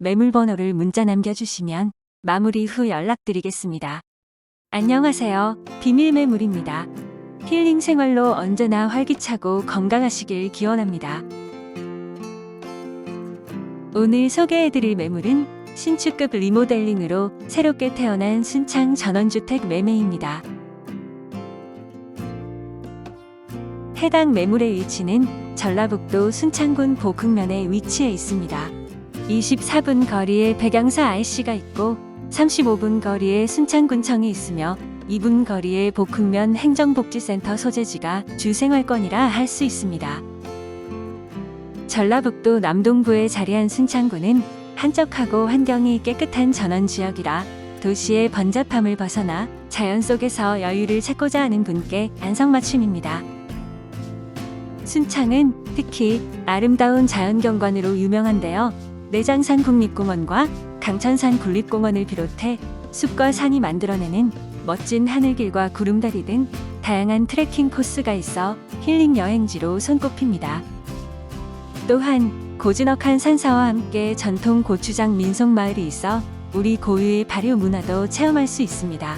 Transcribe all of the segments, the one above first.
매물 번호를 문자 남겨주시면 마무리 후 연락드리겠습니다. 안녕하세요. 비밀 매물입니다. 힐링 생활로 언제나 활기차고 건강하시길 기원합니다. 오늘 소개해드릴 매물은 신축급 리모델링으로 새롭게 태어난 순창 전원주택 매매입니다. 해당 매물의 위치는 전라북도 순창군 보흥면에 위치해 있습니다. 24분 거리에 백양사 IC가 있고 35분 거리에 순창군청이 있으며 2분 거리에 복흥면 행정복지센터 소재지가 주생활권이라 할 수 있습니다. 전라북도 남동부에 자리한 순창군은 한적하고 환경이 깨끗한 전원 지역이라 도시의 번잡함을 벗어나 자연 속에서 여유를 찾고자 하는 분께 안성맞춤입니다. 순창은 특히 아름다운 자연경관으로 유명한데요. 내장산 국립공원과 강천산 국립공원을 비롯해 숲과 산이 만들어내는 멋진 하늘길과 구름다리 등 다양한 트레킹 코스가 있어 힐링 여행지로 손꼽힙니다. 또한 고즈넉한 산사와 함께 전통 고추장 민속 마을이 있어 우리 고유의 발효 문화도 체험할 수 있습니다.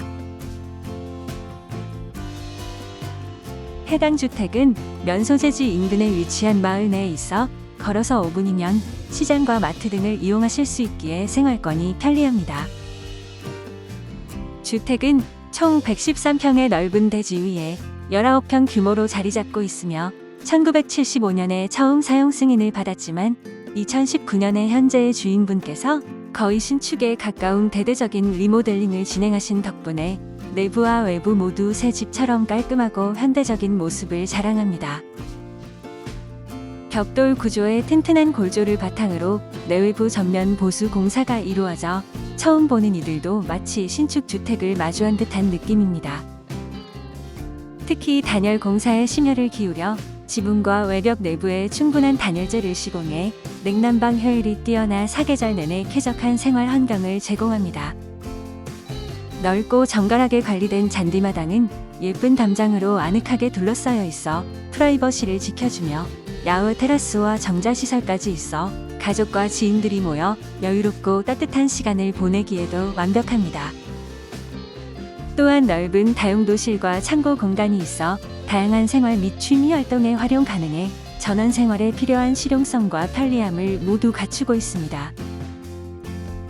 해당 주택은 면소재지 인근에 위치한 마을 내에 있어 걸어서 5분이면 시장과 마트 등을 이용하실 수 있기에 생활권이 편리합니다. 주택은 총 113평의 넓은 대지 위에 19평 규모로 자리 잡고 있으며 1975년에 처음 사용 승인을 받았지만 2019년에 현재의 주인분께서 거의 신축에 가까운 대대적인 리모델링을 진행하신 덕분에 내부와 외부 모두 새 집처럼 깔끔하고 현대적인 모습을 자랑합니다. 벽돌 구조의 튼튼한 골조를 바탕으로 내외부 전면 보수 공사가 이루어져 처음 보는 이들도 마치 신축 주택을 마주한 듯한 느낌입니다. 특히 단열 공사에 심혈을 기울여 지붕과 외벽 내부에 충분한 단열재를 시공해 냉난방 효율이 뛰어나 사계절 내내 쾌적한 생활 환경을 제공합니다. 넓고 정갈하게 관리된 잔디마당은 예쁜 담장으로 아늑하게 둘러싸여 있어 프라이버시를 지켜주며 야외 테라스와 정자시설까지 있어 가족과 지인들이 모여 여유롭고 따뜻한 시간을 보내기에도 완벽합니다. 또한 넓은 다용도실과 창고 공간이 있어 다양한 생활 및 취미 활동에 활용 가능해 전원 생활에 필요한 실용성과 편리함을 모두 갖추고 있습니다.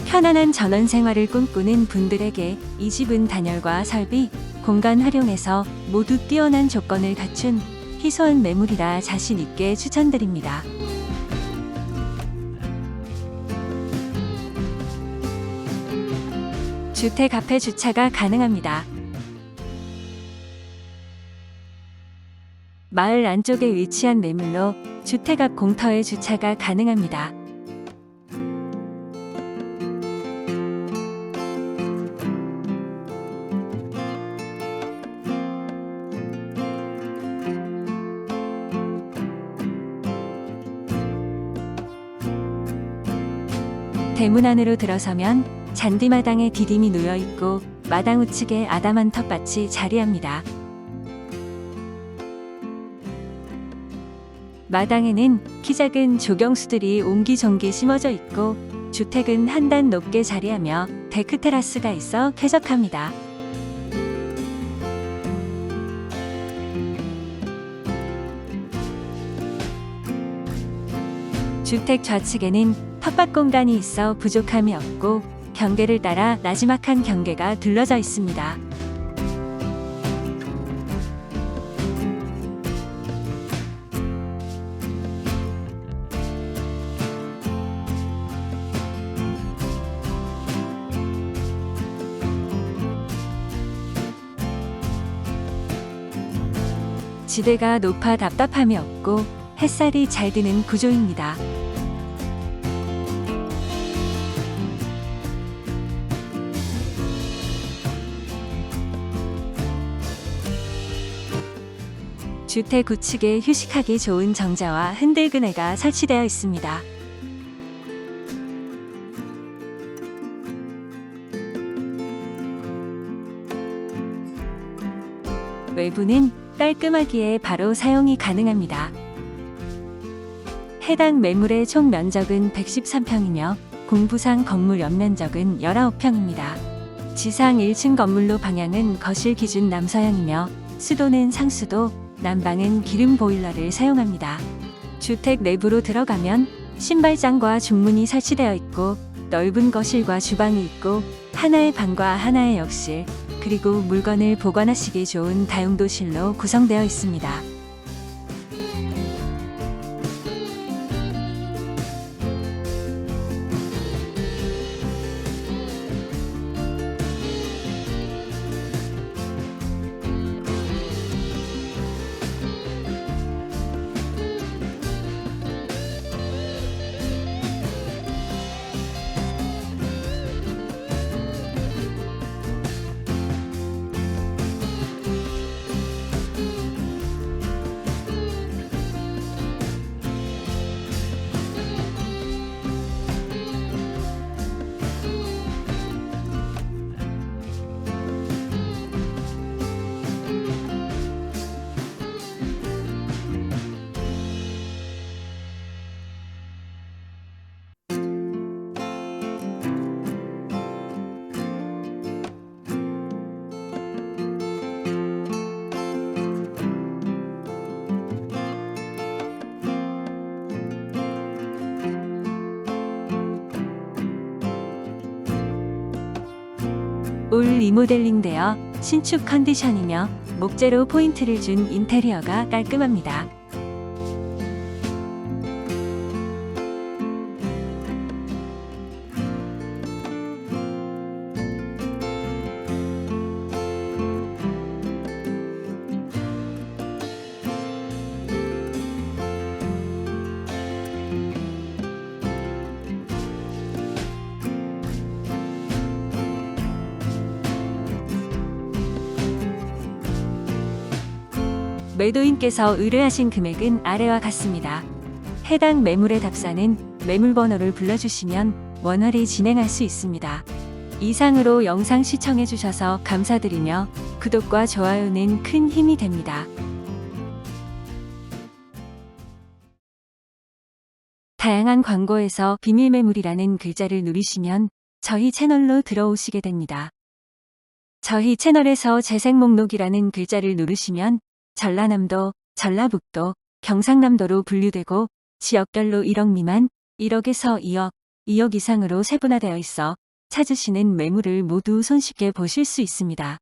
편안한 전원 생활을 꿈꾸는 분들에게 이 집은 단열과 설비, 공간 활용에서 모두 뛰어난 조건을 갖춘 희소한 매물이라 자신 있게 추천드립니다. 주택 앞에 주차가 가능합니다. 마을 안쪽에 위치한 매물로 주택 앞 공터에 주차가 가능합니다. 대문 안으로 들어서면 잔디마당에 디딤이 놓여 있고 마당 우측에 아담한 텃밭이 자리합니다. 마당에는 키 작은 조경수들이 옹기종기 심어져 있고 주택은 한 단 높게 자리하며 데크 테라스가 있어 쾌적합니다. 주택 좌측에는 텃밭 공간이 있어 부족함이 없고 경계를 따라 나지막한 경계가 둘러져 있습니다. 지대가 높아 답답함이 없고 햇살이 잘 드는 구조입니다. 주택 우측에 휴식하기 좋은 정자와 흔들 그네가 설치되어 있습니다. 외부는 깔끔하기에 바로 사용이 가능합니다. 해당 매물의 총 면적은 113평이며 공부상 건물 연면적은 19평입니다. 지상 1층 건물로 방향은 거실 기준 남서향이며 수도는 상수도, 난방은 기름 보일러를 사용합니다. 주택 내부로 들어가면 신발장과 중문이 설치되어 있고 넓은 거실과 주방이 있고 하나의 방과 하나의 욕실, 그리고 물건을 보관하시기 좋은 다용도실로 구성되어 있습니다. 올 리모델링되어 신축 컨디션이며 목재로 포인트를 준 인테리어가 깔끔합니다. 매도인께서 의뢰하신 금액은 아래와 같습니다. 해당 매물의 답사는 매물 번호를 불러주시면 원활히 진행할 수 있습니다. 이상으로 영상 시청해 주셔서 감사드리며 구독과 좋아요는 큰 힘이 됩니다. 다양한 광고에서 비밀 매물이라는 글자를 누르시면 저희 채널로 들어오시게 됩니다. 저희 채널에서 재생 목록이라는 글자를 누르시면 전라남도, 전라북도, 경상남도로 분류되고 지역별로 1억 미만, 1억에서 2억, 2억 이상으로 세분화되어 있어 찾으시는 매물을 모두 손쉽게 보실 수 있습니다.